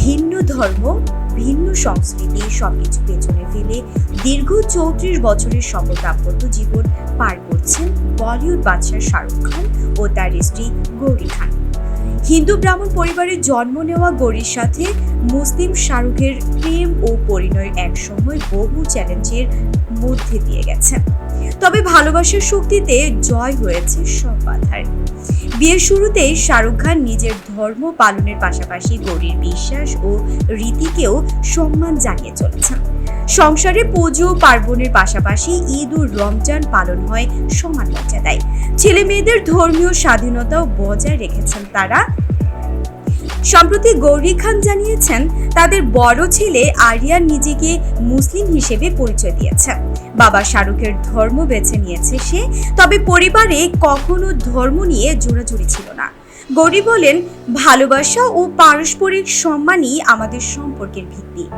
ভিন্ন ধর্ম, ভিন্ন সংস্কৃতি সবকিছু পেছনে ফেলে দীর্ঘ চৌত্রিশ বছরের সফল দাম্পত্য জীবন পার করছেন বলিউড বাদশাহ শাহরুখ খান ও তার স্ত্রী গৌরী খান। হিন্দু ব্রাহ্মণ পরিবারে জন্ম নেওয়া গৌরীর সাথে মুসলিম শাহরুখের প্রেম ও পরিণয়ের এক সময় বহু চ্যালেঞ্জের মধ্যে দিয়ে গেছে তবে ভালোবাসার শক্তিতে জয় হয়েছে সব বাধার। বিয়ের শুরুতেই শাহরুখ খান নিজের ধর্ম পালনের পাশাপাশি গৌরীর বিশ্বাস ও রীতিকেও সম্মান জানিয়ে চলেছেন। সংসারে পুজো পার্বণের পাশাপাশি ঈদ ও রমজান পালন হয় সমান মর্যাদায়। ছেলে মেয়েদের ধর্মীয় স্বাধীনতাও বজায় রেখেছেন তারা সম্প্রতি গৌরী খান জানিয়েছেন, তাদের বড় ছেলে আরিয়ান নিজেকে মুসলিম হিসেবে পরিচয় দিয়েছে। বাবা শাহরুখের ধর্ম বেছে নিয়েছে সে, তবে পরিবারে কখনো ধর্ম নিয়ে জোরাজুরি ছিল না। গৌরী বলেন, ভালোবাসা ও পারস্পরিক সম্মানই আমাদের সম্পর্কের ভিত্তি।